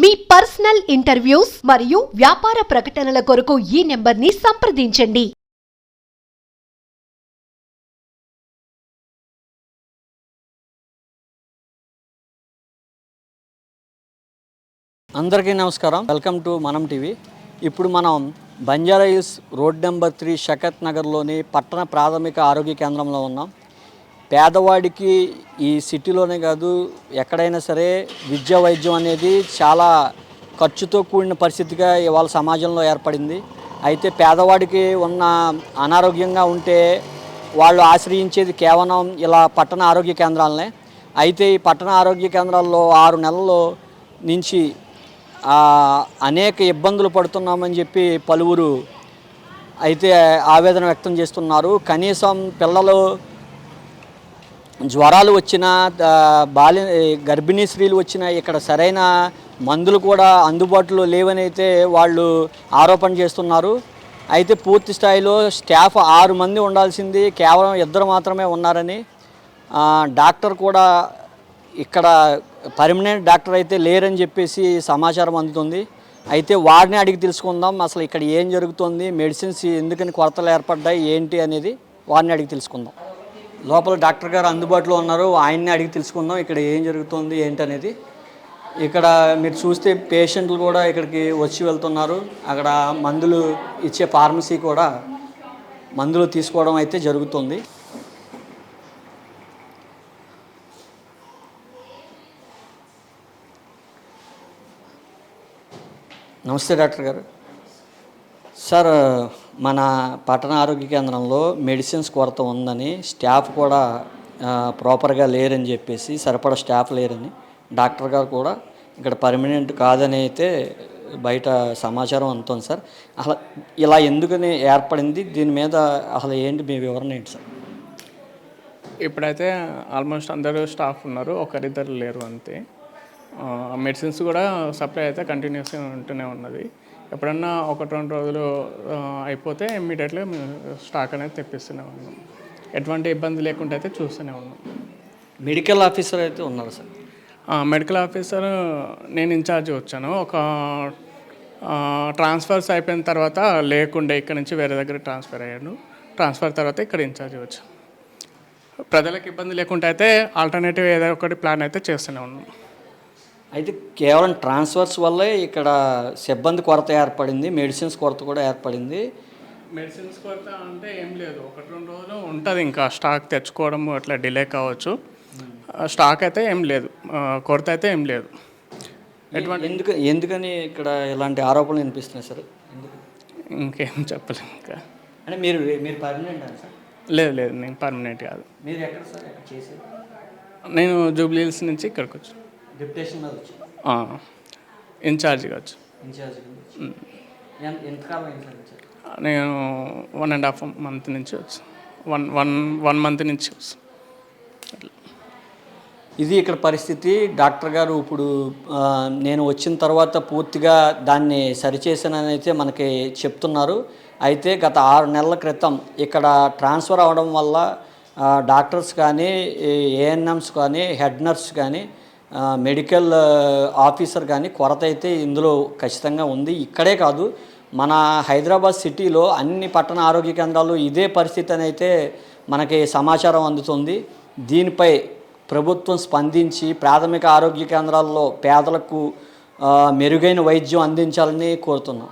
మీ personal interviews మరియు వ్యాపార ప్రకటనల కొరకు ఈ నెంబర్ని సంప్రదించండి. అందరికీ నమస్కారం. వెల్కమ్ టు మనం టీవీ ఇప్పుడు మనం Banjara hills road number three Shaukat నగర్లోని పట్టణ ప్రాథమిక ఆరోగ్య కేంద్రంలో ఉన్నాం. పేదవాడికి ఈ సిటీలోనే కాదు ఎక్కడైనా సరే విద్యా వైద్యం అనేది చాలా ఖర్చుతో కూడిన పరిస్థితిగా ఇవాళ సమాజంలో ఏర్పడింది. అయితే పేదవాడికి ఉన్న అనారోగ్యంగా ఉంటే వాళ్ళు ఆశ్రయించేది కేవలం ఇలా పట్టణ ఆరోగ్య కేంద్రాలనే. అయితే ఈ పట్టణ ఆరోగ్య కేంద్రాల్లో ఆరు నెలల్లో నుంచి అనేక ఇబ్బందులు పడుతున్నామని చెప్పి పలువురు అయితే ఆవేదన వ్యక్తం చేస్తున్నారు. కనీసం పిల్లలు జ్వరాలు వచ్చినా బాలి గర్భిణీ స్త్రీలు వచ్చినా ఇక్కడ సరైన మందులు కూడా అందుబాటులో లేవనైతే వాళ్ళు ఆరోపణ చేస్తున్నారు. అయితే పూర్తి స్థాయిలో స్టాఫ్ ఆరు మంది ఉండాల్సింది. కేవలం ఇద్దరు మాత్రమే ఉన్నారని డాక్టర్ కూడా ఇక్కడ పర్మనెంట్ డాక్టర్ అయితే లేరని చెప్పేసి సమాచారం అందుతుంది. అయితే వారిని అడిగి తెలుసుకుందాం అసలు ఇక్కడ ఏం జరుగుతుంది మెడిసిన్స్ ఎందుకని కొరతలు ఏర్పడ్డాయి ఏంటి అనేది వారిని అడిగి తెలుసుకుందాం. లోపల డాక్టర్ గారు అందుబాటులో ఉన్నారు. ఆయన్ని అడిగి తెలుసుకుందాం ఇక్కడ ఏం జరుగుతుంది ఏంటనేది. ఇక్కడ మీరు చూస్తే పేషెంట్లు కూడా ఇక్కడికి వచ్చి వెళ్తున్నారు. అక్కడ మందులు ఇచ్చే ఫార్మసీ కూడా మందులు తీసుకోవడం అయితే జరుగుతుంది. నమస్తే డాక్టర్ గారు. సార్ మన పట్టణ ఆరోగ్య కేంద్రంలో మెడిసిన్స్ కొరత ఉందని స్టాఫ్ కూడా ప్రాపర్గా లేరని చెప్పేసి సరిపడా స్టాఫ్ లేరని డాక్టర్ గారు కూడా ఇక్కడ పర్మనెంట్ కాదని అయితే బయట సమాచారం అందుతుంది సార్. అసలు ఇలా ఎందుకని ఏర్పడింది? దీని మీద అసలు ఏంటి మీ వివరణ ఏంటి సార్? ఇప్పుడైతే ఆల్మోస్ట్ అందరూ స్టాఫ్ ఉన్నారు ఒకరిద్దరు లేరు అంతే. మెడిసిన్స్ కూడా సప్లై అయితే కంటిన్యూస్గా ఉంటూనే ఉన్నది. ఎప్పుడన్నా ఒకటి రెండు రోజులు అయిపోతే ఇమ్మీడియట్గా స్టాక్ అనేది తెప్పిస్తూనే ఉన్నాం. ఎటువంటి ఇబ్బంది లేకుండా అయితే చూస్తూనే ఉన్నాం. మెడికల్ ఆఫీసర్ అయితే ఉన్నారు సార్? మెడికల్ ఆఫీసర్ నేను ఇన్ఛార్జ్ వచ్చాను. ఒక ట్రాన్స్ఫర్స్ అయిపోయిన తర్వాత లేకుండే ఇక్కడ నుంచి వేరే దగ్గర ట్రాన్స్ఫర్ అయ్యాను. ట్రాన్స్ఫర్ తర్వాత ఇక్కడ ఇన్ఛార్జ్ వచ్చాను. ప్రజలకు ఇబ్బంది లేకుండా అయితే ఆల్టర్నేటివ్ ఏదో ఒకటి ప్లాన్ అయితే చేస్తూనే ఉన్నాం. అయితే కేవలం ట్రాన్స్ఫర్స్ వల్లే ఇక్కడ సిబ్బంది కొరత ఏర్పడింది మెడిసిన్స్ కొరత కూడా ఏర్పడింది. మెడిసిన్స్ కొరత అంటే ఏం లేదు. ఒకటి రెండు రోజులు ఉంటుంది ఇంకా స్టాక్ తెచ్చుకోవడం అట్లా డిలే కావచ్చు. ఆ, స్టాక్ అయితే ఏం లేదు. కొరత అయితే ఏం లేదు. ఎందుకు ఎందుకని ఇక్కడ ఇలాంటి ఆరోపణలు వినిపిస్తున్నాయి సార్? ఇంకేం చెప్పలేము ఇంకా. అంటే మీరు మీరు పర్మనెంట్ సార్? లేదు లేదు నేను పర్మనెంట్ కాదు. మీరు ఎక్కడ సార్? చేసేది? నేను జూబ్లీహిల్స్ నుంచి ఇక్కడికి వచ్చాను. డిప్యుటేషన్ మీద ఇన్ఛార్జిగా ఇన్ఛార్జ్ కింద వచ్చి. ఎంత ఎంతకాలం అయింది సార్ ఇన్ఛార్జ్ నేను వన్ అండ్ హాఫ్ మంత్ నుంచి వచ్చి. వన్ వన్ వన్ మంత్ నుంచి వచ్చి. ఇది ఇక్కడ పరిస్థితి. డాక్టర్ గారు ఇప్పుడు నేను వచ్చిన తర్వాత పూర్తిగా దాన్ని సరిచేసానని అయితే మనకి చెప్తున్నారు. అయితే గత ఆరు నెలల క్రితం ఇక్కడ ట్రాన్స్ఫర్ అవ్వడం వల్ల డాక్టర్స్ కానీ ఏఎన్ఎంస్ కానీ హెడ్ నర్స్ కానీ మెడికల్ ఆఫీసర్ కానీ కొరత అయితే ఇందులో ఖచ్చితంగా ఉంది. ఇక్కడే కాదు మన హైదరాబాద్ సిటీలో అన్ని పట్టణ ఆరోగ్య కేంద్రాలు ఇదే పరిస్థితి అని అయితే మనకి సమాచారం అందుతుంది. దీనిపై ప్రభుత్వం స్పందించి ప్రాథమిక ఆరోగ్య కేంద్రాల్లో పేదలకు మెరుగైన వైద్యం అందించాలని కోరుతున్నాం.